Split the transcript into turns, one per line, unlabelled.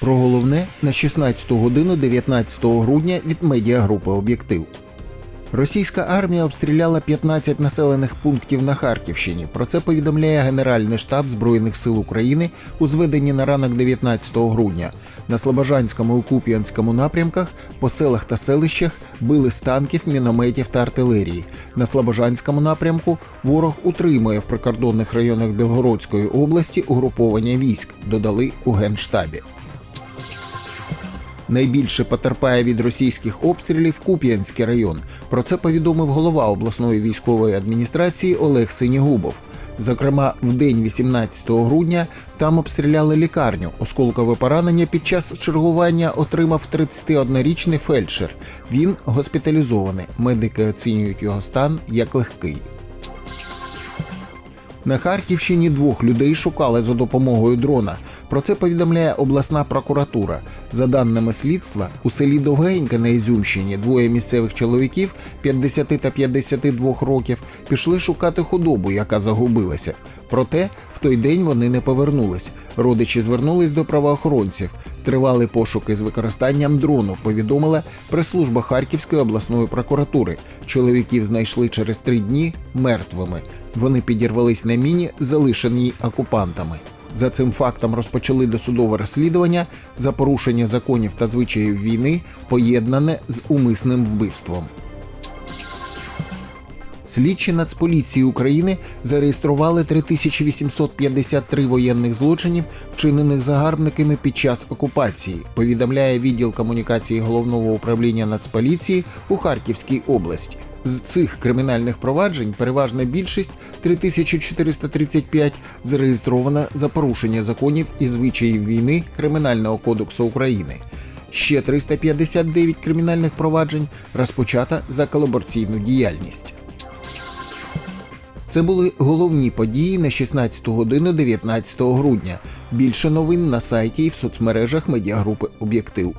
Про головне на 16 годину 19 грудня від медіагрупи Об'єктив. Російська армія обстріляла 15 населених пунктів на Харківщині. Про це повідомляє Генеральний штаб Збройних сил України у зведенні на ранок 19 грудня. На Слобожанському і Куп'янському напрямках по селах та селищах били з танків, мінометів та артилерії. На Слобожанському напрямку ворог утримує в прикордонних районах Білгородської області угруповання військ, додали у Генштабі. Найбільше потерпає від російських обстрілів Куп'янський район. Про це повідомив голова обласної військової адміністрації Олег Синігубов. Зокрема, в день 18 грудня там обстріляли лікарню. Осколкове поранення під час чергування отримав 31-річний фельдшер. Він госпіталізований. Медики оцінюють його стан як легкий. На Харківщині двох людей шукали за допомогою дрона. Про це повідомляє обласна прокуратура. За даними слідства, у селі Довгенька на Ізюмщині двоє місцевих чоловіків 50 та 52 років пішли шукати худобу, яка загубилася. Проте в той день вони не повернулись. Родичі звернулись до правоохоронців. Тривали пошуки з використанням дрону, повідомила прес-служба Харківської обласної прокуратури. Чоловіків знайшли через три дні мертвими. Вони підірвались на міні, залишеній окупантами. За цим фактом розпочали досудове розслідування за порушення законів та звичаїв війни, поєднане з умисним вбивством. Слідчі Нацполіції України зареєстрували 3853 воєнних злочинів, вчинених загарбниками під час окупації. Повідомляє відділ комунікації головного управління Нацполіції у Харківській області. З цих кримінальних проваджень переважна більшість 3435 зареєстрована за порушення законів і звичаїв війни Кримінального кодексу України. Ще 359 кримінальних проваджень розпочата за колабораційну діяльність. Це були головні події на 16 годину 19 грудня. Більше новин на сайті і в соцмережах медіагрупи Об'єктив.